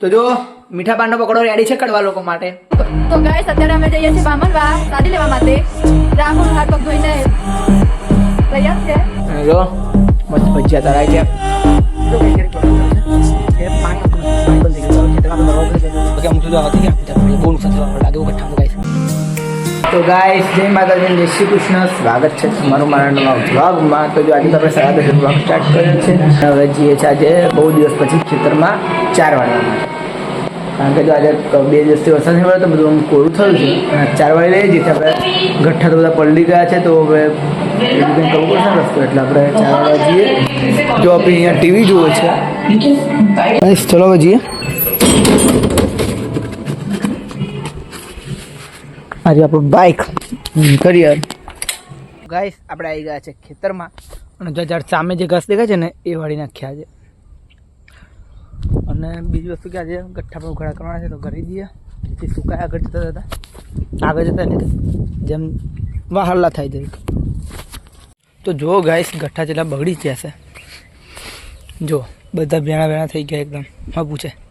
તો જો મીઠા પાનનો પકોડો રેડી છે કડવા લોકો માટે. તો ગાઈસ અત્યારે અમે જઈએ છીએ બામણવા સાડી લેવા માટે. રાહુલ હાથ પગ ધોઈને તૈયાર છે. જો મસ્ત ભજીયા તરાય છે. જો કઈ ક્યારેક problem થયો છે. એ પાણી પાણી બંધ થઈ ગયું છે? તમે બરોબર થઈ ગયું કે અમુક સુધી આવતી ગયા બહુ સાથે લાગે ગાઈસ તો ગાઈસ જય માતાજી જય શ્રી કૃષ્ણ. સ્વાગત છે તમારું મારા નવા વ્લોગમાં તો જો આજે તો આપણે સાડા દસ વ્લોગ સ્ટાર્ટ કર્યો છે. હવે જઈએ છીએ આજે બહુ દિવસ પછી ખેતરમાં ચાર વાગ્યા કારણ કે જો આજે બે દિવસથી વરસાદ નહીં પડ્યો તો બધું કોરું થયું છે. અને ચાર વાગે લઈએ છીએ આપણે. ગઠ્ઠા તો બધા પલડી ગયા છે તો હવે એવું કંઈ કરવું પડશે રસ્તો? એટલે આપણે ચાર વાગે જઈએ. જો આપણે અહીંયા ટીવી જુએ છે. ચલો હવે જઈએ. આજે આપણું બાઇક કરીએ ગાઈસ આપણે આવી ગયા છે ખેતરમાં અને જો ઝાડ સામે જે ઘાસ દેખાય છે ને, એ વાળી નાખ્યા છે અને બીજી વસ્તુ કે આજે ગઠ્ઠા પર ઉઘાડા કરવાના છે તો કરી દઈએ. જેથી સુકાય આગળ જતા જતા. આગળ જતા નહીં જેમ વાહરલા થાય જાય તો જો ગાઈસ ગઠ્ઠા જેટલા બગડી જ છે. જો બધા ભેણા ભેણા થઈ ગયા એકદમ. હા, પૂછે.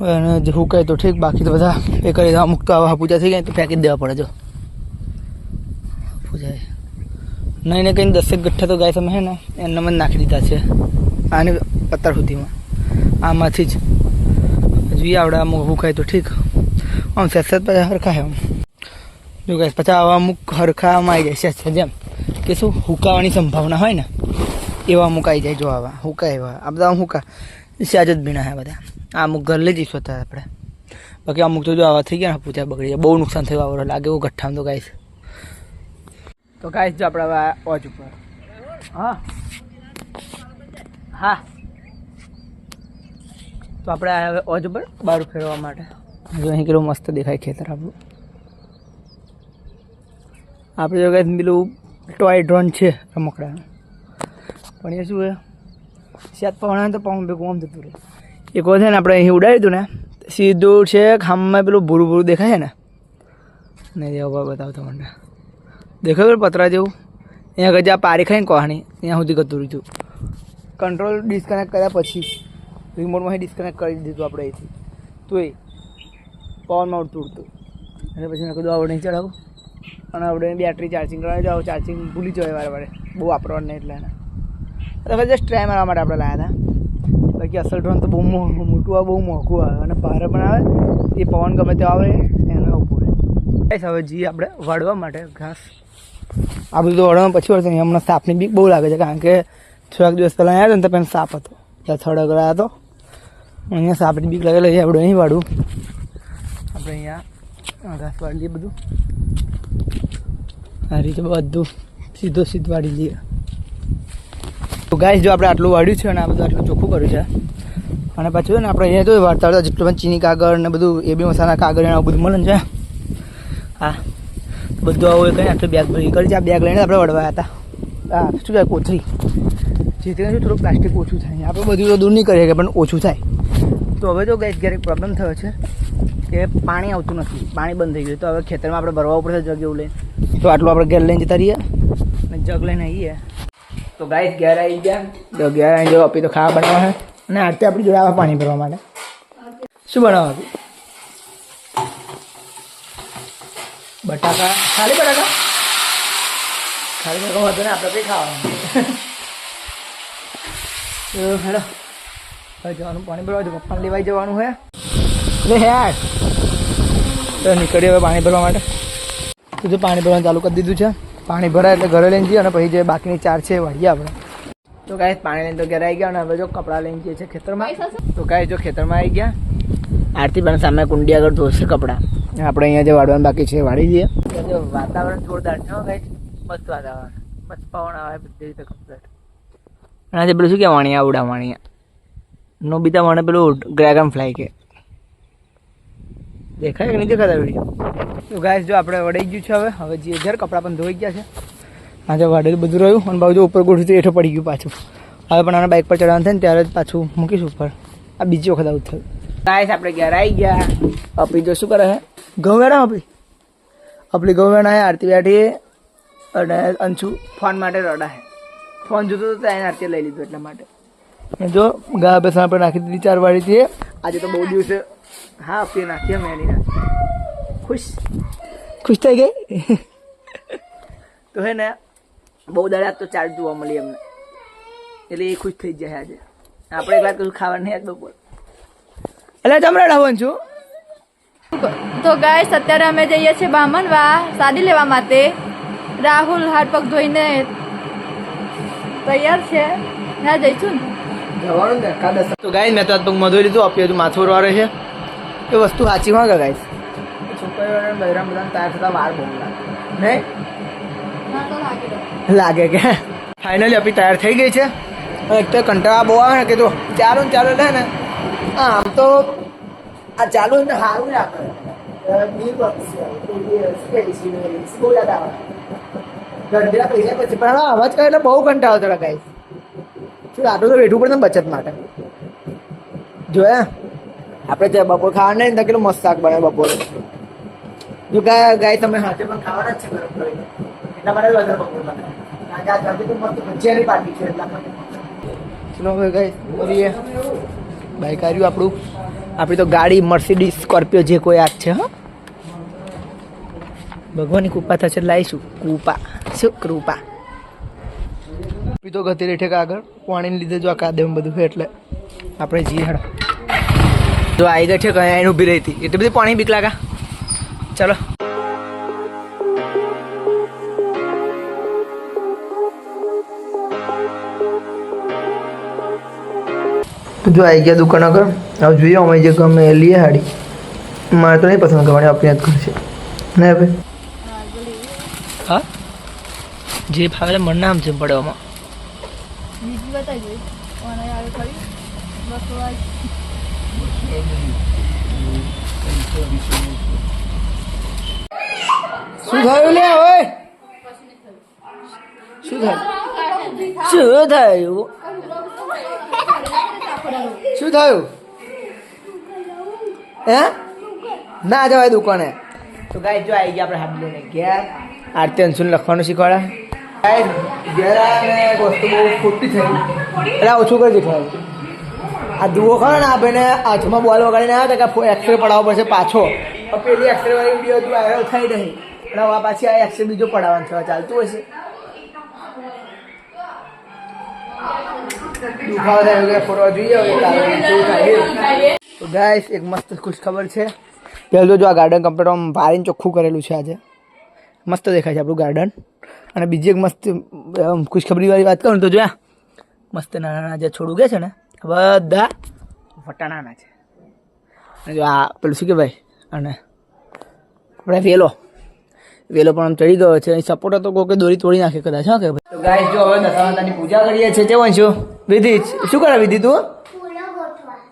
અને જે હુકાય તો ઠીક, બાકી તો બધા એ કરી અમુક તો આવા પૂજા થઈ ગઈ તો ફેંકી દેવા પડે, જો. પૂજા નહીં ને કંઈ દસેક ગઠ્ઠા તો ગાય તમે હે ને, એમને જ નાખી દીધા છે. આની પત્તર સુધીમાં. આમાંથી જ. જોઈએ આવડે અમુક હુકાય તો ઠીક. આમ સેજ પછી હરખા આમ. જો ગાય પછી આવા અમુક હરખામાં આવી જાય છે જેમ. કે શું, હુકાવાની સંભાવના હોય ને, એવા અમુક આવી જાય જો આવા. હુકાય એવા. આ બધા હુકા સેજ જ ભીણા હે બધા. આ અમુક ઘર લઈ જઈશું અત્યારે આપણે. બાકી અમુક તો જો આવા થઈ ગયા પૂજા બગડી જાય બહુ નુકસાન થયું આવડે લાગે એવું ગઠ્ઠામાં તો ગાઈશ તો ગાઈશ જો આપણે હવે વોચ ઉપર. હા. હા. તો આપણે હવે ઓજ ઉપર બહાર ફેરવા માટે. જો અહીં કેટલું મસ્ત દેખાય ખેતર આપણું. આપણે જો કાંઈ પેલું ટોય ડ્રોન છે રમકડાનું. પણ એ શું છે? શેત પવન તો પવન ભેગું આમ થતું રહે. એક વખત છે ને આપણે અહીં ઉડાવી હતું ને, સીધું છે ખામમાં પેલું ભૂરું ભૂરું દેખાય છે ને. નહીં દેવા બતાવો તમને. દેખાય પતરા જેવું? અહીંયા આગળ જે આ પારી ખાઈને કહાણી ત્યાં સુધી ગતું રહ્યું કંટ્રોલ ડિસ્કનેક્ટ કર્યા પછી રિમોટમાંથી ડિસ્કનેક્ટ કરી દીધું આપણે અહીંથી. તો એ પવનમાં ઉડતું ઉડતું. અને પછી મેં કીધું આવડે નહીં ચડાવું અને આપણે બેટરી ચાર્જિંગ કરાવી જાઓ ચાર્જિંગ ભૂલી જવાય વારે વારે. બહુ વાપરવાનું નહીં એટલે એના. જસ્ટ ટ્રાય મારવા માટે આપણે લાવ્યા હતા બાકી અસલ ડ્રોન તો બહુ મોટું આવે બહુ મોંઘું આવે અને ભારે પણ આવે. એ પવન ગમે તે આવે, એનો ઉપર હવે જઈએ આપણે વાળવા માટે. ઘાસ આ બધું તો વાળવામાં પછી વળશે. હમણાં સાપની બીક બહુ લાગે છે, કારણ કે થોડાક દિવસ પહેલાં આવ્યા હતા ને તો પહેલાં સાપ હતો. ત્યાં થડ રહ્યા હતો. અહીંયા સાપની બીક લાગે લઈએ આપણે અહીં વાળું. આપણે અહીંયા ઘાસ વાળી લઈએ બધું. આ રીતે બધું સીધો સીધ વાળી લઈએ. ગાઈસ, જો આપણે આટલું વાળ્યું છે અને આ બધું આટલું ચોખ્ખું કર્યું છે. અને પાછું ને, આપણે અહીંયા તો વાળતા વાળતા જેટલું પણ ચીની કાગળ ને બધું, એ બી મસાલા કાગળ એના બધું મળે છે. હા. બધું આવું કંઈ આટલું બેગ ભરી કરી છે આ બેગ લઈને આપણે વળવા હતા. હા, શું કહેવાય, કોથળી. જેથી કરીને થોડું પ્લાસ્ટિક ઓછું થાય. આપણે બધું તો દૂર નહીં કરીએ પણ ઓછું થાય. તો હવે તો ગઈ ક્યારેક પ્રોબ્લેમ થયો છે કે પાણી આવતું નથી. પાણી બંધ થઈ ગયું. તો હવે ખેતરમાં આપણે ભરવા ઉપર જગ એવું લઈને તો આટલું આપણે ઘેર લઈને જતા રહીએ અને જગ લઈને આવીએ. તો ગાઈસ ઘેર આવી ગયા. તો ઘેર આવી જાઓ આપી તો ખાવા બનાવવા અને આરતી આપણી જોડે આવે પાણી ભરવા માટે. શું બનાવવા બટાકા. ખાલી બટાકા? ખાલી બટાકા વાંધો ને આપણે કંઈ ખાવાનું. હેડો. હવે જવાનું પાણી ભરવા જવું પપ્પાને લેવાઈ જવાનું હે. લે યાર તો હવે પાણી ભરવા માટે. તો પાણી ભરવાનું ચાલુ કરી દીધું છે. પાણી ભરાય એટલે ઘરે લઈને જઈએ અને પછી જે બાકીની ચાર છે વાળીએ આપણે. તો કાંઈ પાણી લઈને તો ઘરે આવી ગયા અને હવે જો કપડાં લઈને જઈએ છીએ ખેતરમાં. તો કાંઈ જો ખેતરમાં આવી ગયા. આરતી પણ સામે કુંડી આગળ ધોશે કપડાં. આપણે અહીંયા જે વાળવાનું બાકી છે વાળી દઈએ. જો વાતાવરણ જોરદાર છે ગાઈસ મસ્ત વાતાવરણ. મસ્ત પવન આવે બધી રીતે કમ્પ્લીટ અને આજે પેલું શું કે વાણિયા ઉડા વાણિયા નોબિતા મને પેલું ડ્રેગન ફ્લાય કે. દેખાય કે નહીં દેખાતા વીડિયો તો ગાઈસ જો આપણે વડાઈ ગયું છે હવે. હવે જે ઘર, કપડાં પણ ધોઈ ગયા છે. આજે વાડેલું બધું રહ્યું, અને બાજુ ઉપર ગોઠવું તો હેઠો પડી ગયું પાછું. હવે પણ આને બાઇક પર ચડવાનું થાય ને ત્યારે જ પાછું મૂકીશું ઉપર. આ બીજી વખત આવું થયું. ગાય આપણે ઘેર આવી ગયા. અપી જો શું કરે છે? ઘઉં વેણા અપી. આપણી ઘઉં વેણા આરતી બેઠી અને અંશુ ફોન માટે રડા છે. ફોન જોતો તો એને આરતી લઈ લીધો એટલા માટે. જો ગા બેસણા પર નાખી દીધી, ચાર વાળી આજે તો બહુ દિવસે હા આપીએ નાખીએ મેં નહીં નાખી. ખુશ? ખુશ થઈ ગઈ? તો હે ને બહુ દાડા તો ચાર્જ જોવા મળી અમને. એટલે એ ખુશ થઈ જાય આજે. આપણે એક વાર કશું ખાવાનું નહીં આજ બપોર. એટલે તમને ડાવન છું? તો ગાય અત્યારે અમે જઈએ છીએ બામણવા સાડી લેવા માટે. રાહુલ હાથ પગ ધોઈને તૈયાર છે. ત્યાં જઈશું ને ને? તો ગાય મેં તો આજ પગ મધુરી લીધું આપ્યું હતું માથું વાળે છે. એ વસ્તુ સાચી માં ગાઈસ છોકરીઓને બૈરામ બધા તૈયાર થતા વાર બહુ લાગે. નહીં? લાગી કે? ફાઇનલી આપણી તૈયાર થઈ ગઈ છે. અને એક તો કંટાળા બહુ આવે ને કે તો ચાલુ ને ચાલુ ને. હા, આમ તો આ ચાલુ ને સારું ને આપણે ગંઢેરા પૈસા પછી પણ અવાજ કરે એટલે બહુ કંટાળો થોડા ગાઈસ શું આટલું તો બેઠું પડે ને બચત માટે? જોયા આપણે જે બપોર ખાવા નહીં તો કેટલું મસ્ત શાક બને બપોરે? જો ગાય ગાય તમે હાથે પણ ખાવાના જ છે એટલા માટે વધારે બપોર કારણ ગાય મળીએ. બાઈક આવ્યું આપણું. આપણી તો ગાડી મર્સિડીઝ, સ્કોર્પિયો જે કોઈ આજ છે, હા. ભગવાનની કૃપા થશે લાવીશું કૃપા. શું કૃપા? પીતો ગતિ રેઠે આગળ? પાણીને લીધે જો આ કાદેમ બધું છે એટલે. આપણે જઈએ હેડો. જો આવી ગઈ છે કયા ઊભી રહી હતી. એટલી બધી પાણી બીક લાગા. ચલો. જો આવી ગયા દુકાન આગળ. હવે જોઈએ અમે જે ગમે એ લઈએ હાડી. મારે તો નહીં પસંદ કરવાની આપણી જ કરશે. ને ભાઈ? હા? જે ફાવે મન નામ છે પડવામાં બતાવી દઈશ અને આવે ખરી બસો શું થયું લે ઓય? શું થયું? શું થયું? શું થયું? હે? ના જવાય દુકાને. તો ગાય જો આવી ગયા આપણે હાથ લઈને ગયા આરતી અંશુને લખવાનું શીખવાડા? ઘેર આવીને વસ્તુ બહુ ખોટી થઈ એટલે ઓછું કરી દેખાય. આ દુઓ ખરો ને આપણે હાથમાં બોલ વગાડીને આવ્યા હતા કે એક્સરે પડાવવો પડશે પાછો. પેલી એક્સરે વાળી વીડિયો હતું વાયરલ થઈ નહીં. એટલે હવે પાછી આ એક્સરે બીજો પડાવવાનું થવા ચાલતું હશે. દુખાવો થાય વગેરે એક મસ્ત ખુશ ખબર છે. પહેલું જો આ ગાર્ડન કમ્પ્લીટ આમ પારીને ચોખ્ખું કરેલું છે આજે. મસ્ત દેખાય છે આપણું ગાર્ડન અને બીજી એક મસ્ત ખુશખબરીવાળી વાત કરું તો જોયા મસ્ત નાના નાના જે છોડ ઉગે છે ને બધા વટાણાના છે. અને જો આ પેલું શું કહેવાય? અને આપણે વેલો. વેલો પણ આમ ચડી ગયો છે. અહીં સપોર્ટ હતો કોઈ દોરી તોડી નાખે કદાચ હા કે તો ગાય જો હવે દશામાતાની પૂજા કરીએ છીએ. કેવું છું? વિધિ શું કરે વિધિ તું?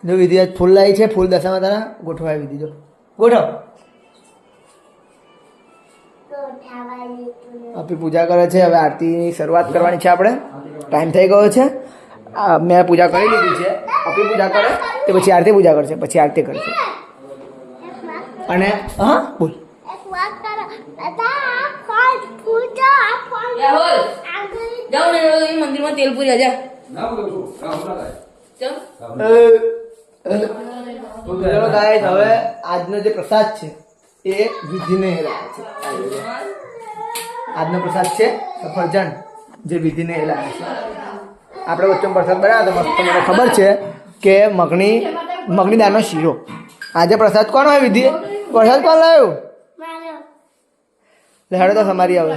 જો વિધિ આજ ફૂલ લાવી છે. ફૂલ દશામાતાના ગોઠવાય વિધિ જો. ગોઠવ. આપી પૂજા કરે છે. હવે આરતીની શરૂઆત કરવાની છે આપણે. ટાઈમ થઈ ગયો છે. આ મેં પૂજા કરી લીધી છે. આપી પૂજા કરે તે પછી આરતી પૂજા કરશે. પછી આરતી કરશે. અને હા બોલ. મંદિરમાં તેલ પૂરી જા હવે આજનો જે પ્રસાદ છે એ વિધિને લાવે છે. આજનો પ્રસાદ છે સફરજન જે વિધિને હેલાવે છે. આપણે વચ્ચે પ્રસાદ બનાવ્યો તો મસ્ત મને ખબર છે કે મગની મગની દાળનો શીરો. આજે પ્રસાદ કોણ હોય વિધિ? પ્રસાદ કોણ લાવ્યો? લેડો તો તમારી આવે.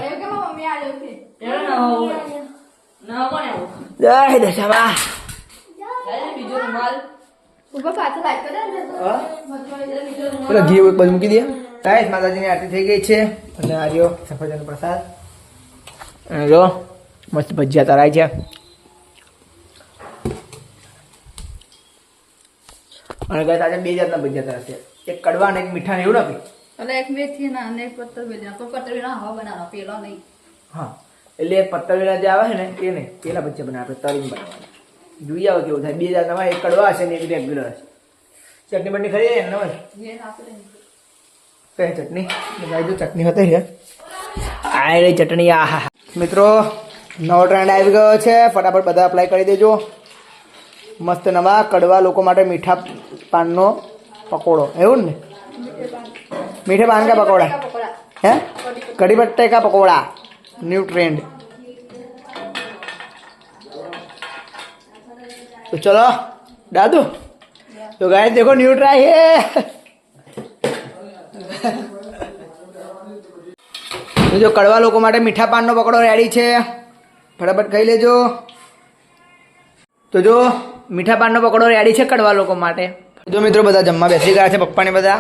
જય રૂમાલ. પેલો ઘી એક બાજુ મૂકી દે. ગાઈસ માતાજીની આરતી થઈ ગઈ છે. અને આર્યો સફરજન પ્રસાદ. અને જો મસ્ત ભજીયા તરાય છે. અને ગાય આજે બે જાતના ભજીયા તરાશે એક કડવા અને એક મીઠા ને એવું નથી? અને એક મેથી ના અને એક પત્તર વેલી તો પત્તર વેલા હવા બનાવવાનો પેલો નહીં. હા એટલે એક પત્તરવેલા જે આવે છે ને તેને નહીં. પેલા ભજીયા બનાવે આપણે તળીને બનાવવાના. જોઈએ આવે કેવું થાય. બે જાતના એક કડવા હશે ને એક રેગ્યુલર હશે. ચટણી બટણી ખરી ને હોય જે નાખે ને. કઈ ચટણી? લગાવી દો ચટણી હતી છે. આ રહી ચટણી આ મિત્રો નવો ટ્રેન્ડ આવી ગયો છે. ફટાફટ બધા અપ્લાય કરી દેજો. મસ્ત નવા કડવા લોકો માટે મીઠા પાનનો પકોડો. એવું ને? મીઠે પાન કા પકોડા? હે? કઢી પટ્ટે કા પકોડા? ન્યૂ ટ્રેન્ડ તો ચલો દાદુ તો ગાય દેખો ન્યૂ ટ્રાય હે. જો કડવા લોકો માટે મીઠા પાનનો પકડો રેડી છે. ફટાફટ ખાઈ લેજો. તો જો મીઠા પાનનો પકડો રેડી છે કડવા લોકો માટે. જો મિત્રો બધા જમવા બેસી ગયા છે પપ્પાને બધા.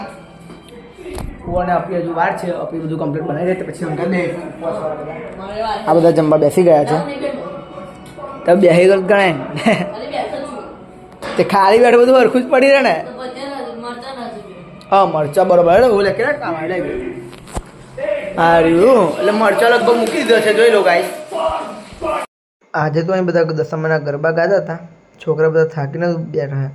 અને અપી હજુ વાર છે અપી બધું કમ્પ્લીટ બનાવી દે પછી અમે દે આ બધા જમવા બેસી ગયા છે. તો બેસી ગયો ગણાય તે ખાલી બેઠું બધું હરખું જ પડી રહે ને? હા મરચા બરોબર. કામ આવી રહ્યું એટલે મરચા લગભગ મૂકી દીધો છે. જોઈ લો ગાઈસ આજે તો અહીં બધા દસમાના ગરબા ગાતા હતા. છોકરા બધા થાકીને બેઠા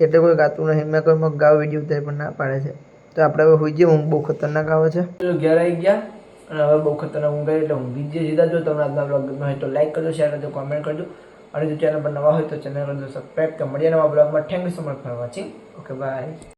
એટલે કોઈ ગાતું નહીં. મેં કોઈ ગાવ વીડિયો ઉતારી પણ ના પાડે છે. તો આપણે હવે હોઈ જઈએ ઊંઘ. બહુ ખતરનાક આવે છે. ઘેર આવી ગયા. અને હવે બહુ ખતરનાક ઊંઘ એટલે ઊંઘી જ સીધા જો તમને આજના બ્લોગમાં હોય તો લાઈક કરજો શેર કરજો કોમેન્ટ કરજો. અને જો ચેનલ પર નવા હોય તો ચેનલ કરજો સબસ્ક્રાઈબ તો મળીએ નવા બ્લોગમાં thank you so much for watching okay bye